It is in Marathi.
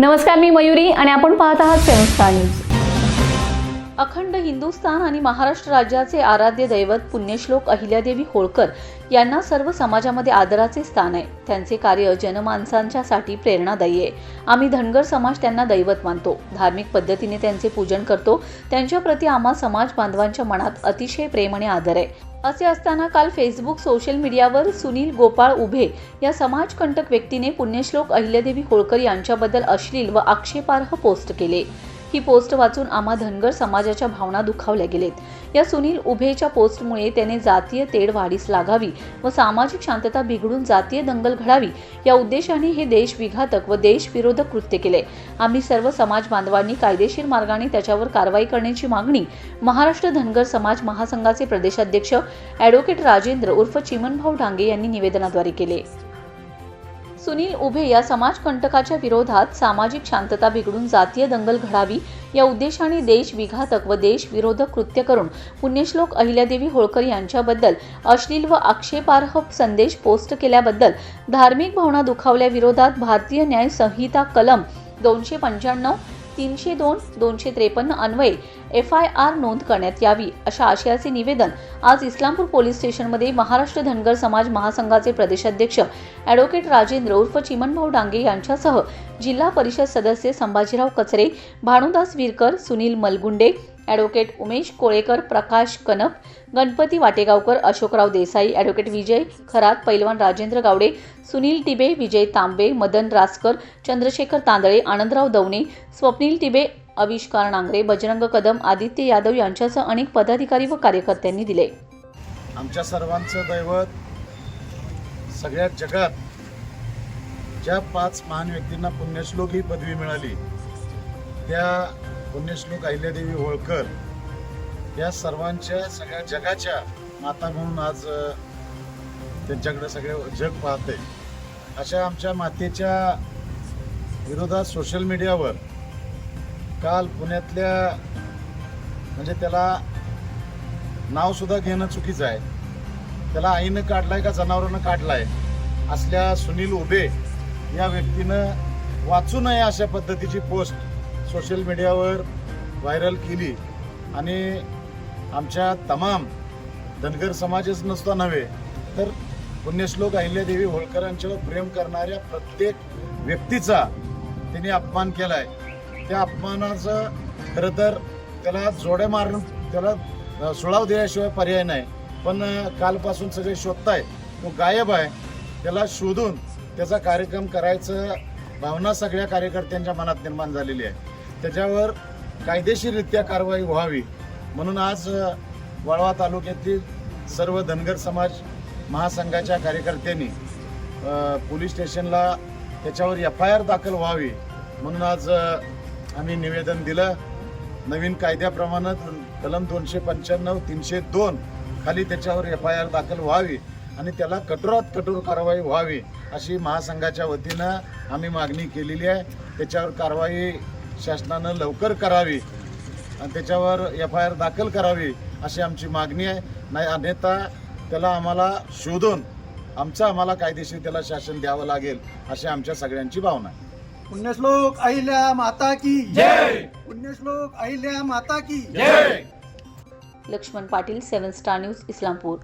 नमस्कार मी मयुरी आणि आपण पाहत आहात सेवन स्टार न्यूज. अखंड हिंदुस्थान आणि महाराष्ट्र राज्याचे आराध्य दैवत पुण्यश्लोक अहिल्यादेवी होळकर यांना सर्व समाजामध्ये आदराचे स्थान आहे. त्यांचे कार्य जनमानसांच्यासाठी प्रेरणादायी आहे. आम्ही धनगर समाज त्यांना दैवत मानतो. धार्मिक पद्धतीने त्यांचे पूजन करतो. त्यांच्याप्रती आम्हा समाज बांधवांच्या मनात अतिशय प्रेम आणि आदर आहे. असे असताना काल फेसबुक सोशल मीडियावर सुनील गोपाळ उभे या समाजकंटक व्यक्तीने पुण्यश्लोक अहिल्यादेवी होळकर यांच्याबद्दल अश्लील व आक्षेपार्ह पोस्ट केले. ही पोस्ट वाचून आम्हा धनगर समाजाच्या भावना दुखावल्या गेलेत. या सुनील उभेच्या पोस्टमुळे त्याने जातीय तेढ वाढीस लागावी व सामाजिक शांतता बिघडून जातीय दंगल घडावी या उद्देशाने हे देशविघातक व देशविरोधक कृत्य केले. आम्ही सर्व समाज बांधवांनी कायदेशीर मार्गाने त्याच्यावर कारवाई करण्याची मागणी महाराष्ट्र धनगर समाज महासंघाचे प्रदेशाध्यक्ष ॲडव्होकेट राजेंद्र उर्फ चिमनभाऊ डांगे यांनी निवेदनाद्वारे केले. सुनील उभे या समाजकंटकाच्या विरोधात सामाजिक शांतता बिघडून जातीय दंगल घडावी या उद्देशाने देश विघातक व देश विरोधक कृत्य करून पुण्यश्लोक अहिल्यादेवी होळकर यांच्याबद्दल अश्लील व आक्षेपार्ह संदेश पोस्ट केल्याबद्दल धार्मिक भावना दुखावल्याविरोधात भारतीय न्याय संहिता कलम दोनशे पंच्याण्णव तीनशे दोन दोनशे त्रेपन्न अन्वये एफ आय आर नोंद करण्यात यावी अशा आशयाचे निवेदन आज इस्लामपूर पोलीस स्टेशनमध्ये महाराष्ट्र धनगर समाज महासंघाचे प्रदेशाध्यक्ष ॲडव्होकेट राजेंद्र उर्फ चिमनभाऊ डांगे यांच्यासह जिल्हा परिषद सदस्य संभाजीराव कचरे भानुदास विरकर सुनील मलगुंडे ॲडव्होकेट उमेश कोळेकर प्रकाश कनप गणपती वाटेगावकर अशोकराव देसाई ॲडव्होकेट विजय खरात पैलवान राजेंद्र गावडे सुनील टिबे विजय तांबे मदन रासकर चंद्रशेखर तांदळे आनंदराव दवणे स्वप्नील टिबे आविष्कार नांगरे बजरंग कदम आदित्य यादव यांच्यासह अनेक पदाधिकारी व कार्यकर्त्यांनी दिले. आमच्या सर्वांचं दैवत सगळ्या जगात ज्या पाच महान व्यक्तींना पुण्यश्लोक ही पदवी मिळाली त्या पुण्यश्लोक अहिल्यादेवी होळकर या सर्वांच्या सगळ्या जगाच्या माता म्हणून आज त्यांच्याकडे सगळे जग पाहते. अशा आमच्या मातेच्या विरोधात सोशल मीडियावर काल पुण्यातल्या म्हणजे त्याला नावसुद्धा घेणं चुकीचं आहे. त्याला आईनं काढलाय का जनावरानं काढलाय असल्या सुनील उभे या व्यक्तीनं वाचू नये अशा पद्धतीची पोस्ट सोशल मीडियावर व्हायरल केली आणि आमच्या तमाम धनगर समाजच नसता नव्हे तर पुण्यश्लोक अहिल्यादेवी होळकरांच्यावर प्रेम करणाऱ्या प्रत्येक व्यक्तीचा त्यांनी अपमान केलाय. त्या अपमानाचं खरं तर त्याला जोड्या मारून त्याला सुळाव दिल्याशिवाय पर्याय नाही. पण कालपासून सगळे शोधताय तो गायब आहे. त्याला शोधून त्याचा कार्यक्रम करायचं भावना सगळ्या कार्यकर्त्यांच्या मनात निर्माण झालेली आहे. त्याच्यावर कायदेशीररित्या कारवाई व्हावी. म्हणून आज वळवा वाळवा तालुक्यातील सर्व धनगर समाज महासंघाच्या कार्यकर्त्यांनी पोलीस स्टेशनला त्याच्यावर एफ आय आर दाखल व्हावी. म्हणून आज आम्ही निवेदन दिलं. नवीन कायद्याप्रमाणे कलम दोनशे पंच्याण्णव तीनशे दोन खाली त्याच्यावर एफ आय आर दाखल व्हावी आणि त्याला कठोरात कठोर कारवाई व्हावी अशी महासंघाच्या वतीनं आम्ही मागणी केलेली आहे. त्याच्यावर कारवाई शासनानं लवकर करावी आणि त्याच्यावर एफ आय आर दाखल करावी अशी आमची मागणी आहे. नाही अन्यथा त्याला आम्हाला शोधून आमचं आम्हाला कायदेशीर त्याला शासन द्यावं लागेल अशी आमच्या सगळ्यांची भावना आहे. पुण्यश्लोक अहिल्या माता की जय! पुण्यश्लोक अहिल्या माता की Laxman Patil seven star news Islampur.